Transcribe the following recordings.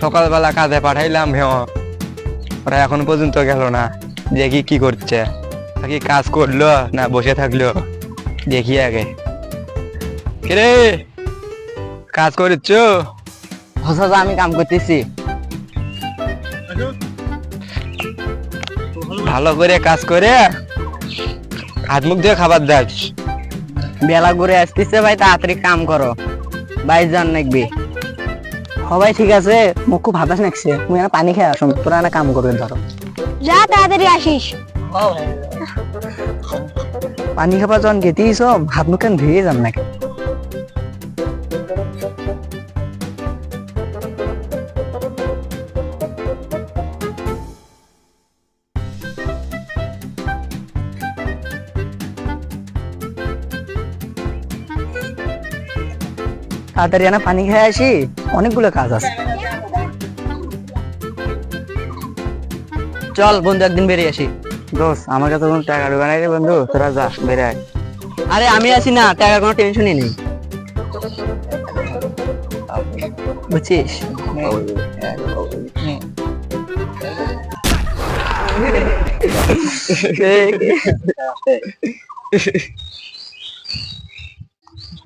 সকালবেলা কাজে পাঠাইলাম হেও ওরা এখন পর্যন্ত গেল না। দেখি কি করছে। কি কাজ করল না বসে থাকল। দেখি আগে। কিরে? কাজ করছ হসা আমি কাম করতেছি। ভালো করে কাজ করে হাত মুখ দিয়ে খাবার দাস বেলা ঘুরে আসতেছে ভাই তাড়াতাড়ি কাম করো। বাইশ জন নাকবি সবাই ঠিক আছে? মুখ খুব হাতাশ নাকছে। তুমি না পানি খেয়ে আসো তোরা না কাম করবে ধরো। যা তাড়াতাড়ি আসিস। পানি খাবার যখন গেতেই সব হাত মুখ ধুয়ে যান নাকি? তাড়াতাড়ি পানি খেয়ে আসি। অনেকগুলো কাজ আছে। চল বন্ধু, একদিন বেরিয়ে আসি। দোস্ত, আমার কাছে কোনো টাকা ঢোকা নাই রে বন্ধু। তোরা যা বেড়ে আয়। আরে, আমি আছি না, টাকার কোনো টেনশনই নেই। বুঝছিস?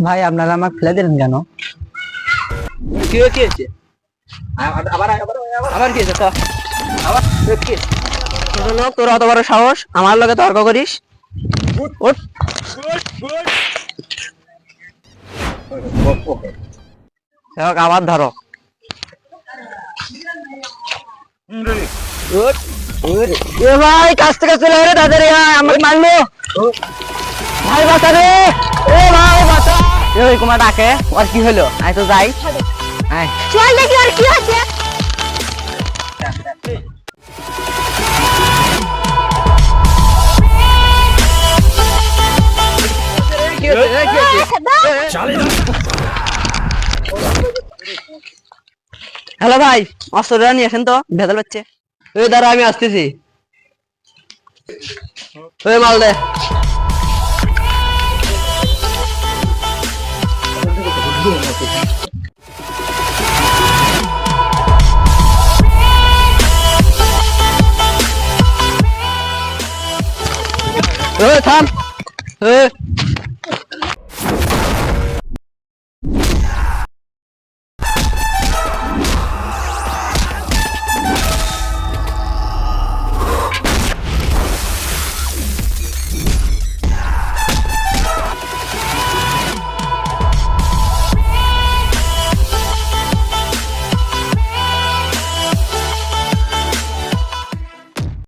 ভাই আপনারা আমাকে ফেলে দিলেন কেন? কি হয়েছে? আবার কি হয়েছে? আবার কি? ছোট লোক তোর অত বড় সাহস? আমার লগে তর্ক করিস? ওঠ হোক, আবার ধরো। এ ভাই কাছ থেকে চলে তাড়াতাড়ি আয়, মারলো। ভাই বাঁচা রে এ ভাই। কুমার ডাকে আর কি হলো? তো যাই। চল দেখি আর কি? হ্যালো ভাই অস্ত্রটা নিয়ে আসেন তো ভেতর হচ্ছে ওই দাঁড়া আমি আসতেছি। ওই মাল দে। ওই থাম ওই